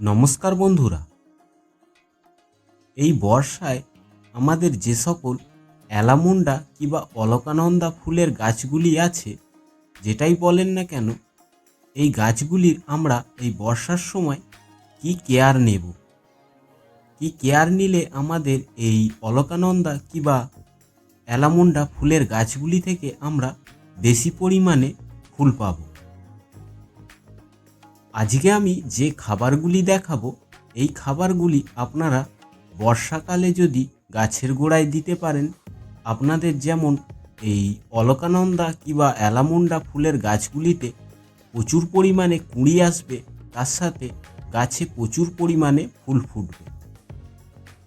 নমস্কার বন্ধুরা। এই বর্ষায় আমাদের যে সকল অ্যালামুন্ডা কিংবা অলকানন্দা ফুলের গাছগুলি আছে, যেটাই বলেন না কেন, এই গাছগুলির আমরা এই বর্ষার সময় কি কেয়ার নেব? কি কেয়ার নিলে আমাদের এই অলকানন্দা কিংবা অ্যালামুন্ডা ফুলের গাছগুলি থেকে আমরা বেশি পরিমাণে ফুল পাবো? আজকে আমি যে খাবারগুলি দেখাবো, এই খাবারগুলি আপনারা বর্ষাকালে যদি গাছের গোড়ায় দিতে পারেন, আপনাদের যেমন এই অলকানন্দা কিংবা অ্যালামুন্ডা ফুলের গাছগুলিতে প্রচুর পরিমাণে কুঁড়ি আসবে, তার সাথে গাছে প্রচুর পরিমাণে ফুল ফুটবে।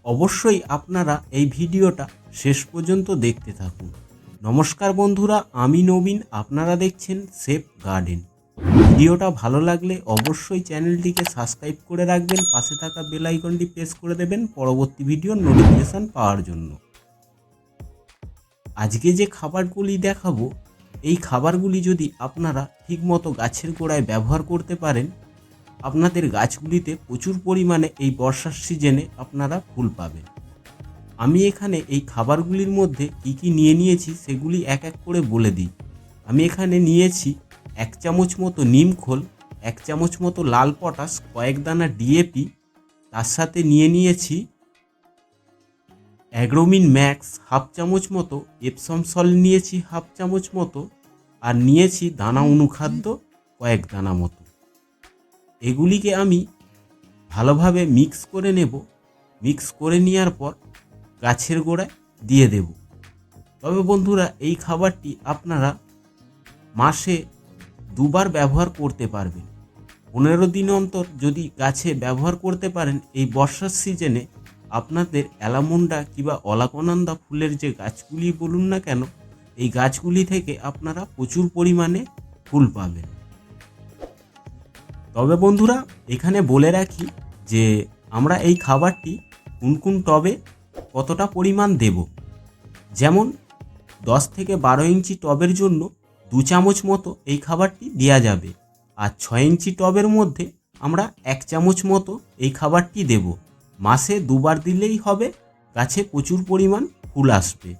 অবশ্যই আপনারা এই ভিডিওটা শেষ পর্যন্ত দেখতে থাকুন। নমস্কার বন্ধুরা, আমি নবীন, আপনারা দেখছেন সেফ গার্ডেন। ভিডিওটা ভালো লাগলে অবশ্যই চ্যানেলটিকে সাবস্ক্রাইব করে রাখবেন, পাশে থাকা বেল আইকনটি প্রেস করে দেবেন পরবর্তী ভিডিওর নোটিফিকেশান পাওয়ার জন্য। আজকে যে খাবারগুলি দেখাবো, এই খাবারগুলি যদি আপনারা ঠিকমতো গাছের গোড়ায় ব্যবহার করতে পারেন, আপনাদের গাছগুলিতে প্রচুর পরিমাণে এই বর্ষার সিজনে আপনারা ফুল পাবেন। আমি এখানে এই খাবারগুলির মধ্যে কী কী নিয়ে নিয়েছি সেগুলি এক এক করে বলে দিই। আমি এখানে নিয়েছি এক চামচ মতো নিম খোল, এক চামচ মতো লাল পটাশ, কয়েক দানা ডিএপি তার সাথে নিয়ে নিয়েছি অ্যাগ্রোমিন ম্যাক্স, হাফ চামচ মতো এপসম সল নিয়েছি, হাফ চামচ মতো, আর নিয়েছি দানা অনুখাদ্য, কয়েক দানা মতো। এগুলিকে আমি ভালোভাবে মিক্স করে নেব। মিক্স করে নেওয়ার পর গাছের গোড়ায় দিয়ে দেব। তবে বন্ধুরা, এই খাবারটি আপনারা মাসে দুবার ব্যবহার করতে পারবেন। পনেরো দিন অন্তর যদি গাছে ব্যবহার করতে পারেন, এই বর্ষার সিজনে আপনাদের অ্যালামুন্ডা কিংবা অলাকনন্দা ফুলের যে গাছগুলি বলুন না কেন, এই গাছগুলি থেকে আপনারা প্রচুর পরিমাণে ফুল পাবেন। তবে বন্ধুরা, এখানে বলে রাখি যে আমরা এই খাবারটি কোন কোন টবে কতটা পরিমাণ দেব। যেমন দশ থেকে বারো ইঞ্চি টবের জন্য দু চামচ মতো এই খাবারটি দেওয়া যাবে। আর ছয় ইঞ্চি টবের মধ্যে আমরা এক চামচ মতো এই খাবারটি দেব। মাসে দুবার দিলেই হবে, গাছে প্রচুর পরিমাণ ফুল আসবে।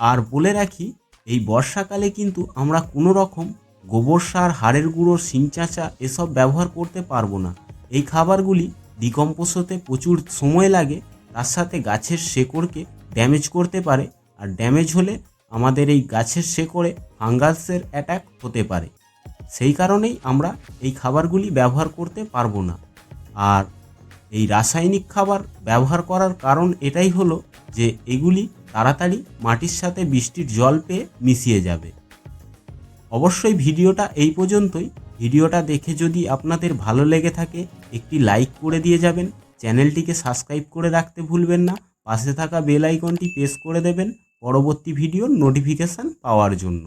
আর বলে রাখি, এই বর্ষাকালে কিন্তু আমরা কোনো রকম গোবর সার, হাড়ের গুঁড়ো সিংচাচা এসব ব্যবহার করতে পারব না। এই খাবারগুলি ডিকম্পোজ হতে প্রচুর সময় লাগে, তার সাথে গাছের শেকড়কে ড্যামেজ করতে পারে। আর ড্যামেজ হলে আমাদের এই গাছের শেকড়ে ফাঙ্গাসের অ্যাটাক হতে পারে। সেই কারণেই আমরা এই খাবারগুলি ব্যবহার করতে পারব না। আর এই রাসায়নিক খাবার ব্যবহার করার কারণ এটাই হলো যে এগুলি তাড়াতাড়ি মাটির সাথে বৃষ্টির জল পেয়ে মিশিয়ে যাবে। অবশ্যই ভিডিওটা এই পর্যন্তই। ভিডিওটা দেখে যদি আপনাদের ভালো লেগে থাকে, একটি লাইক করে দিয়ে যাবেন। চ্যানেলটিকে সাবস্ক্রাইব করে রাখতে ভুলবেন না। পাশে থাকা বেল আইকনটি প্রেস করে দেবেন। পরবর্তী ভিডিওর নোটিফিকেশান পাওয়ার জন্য।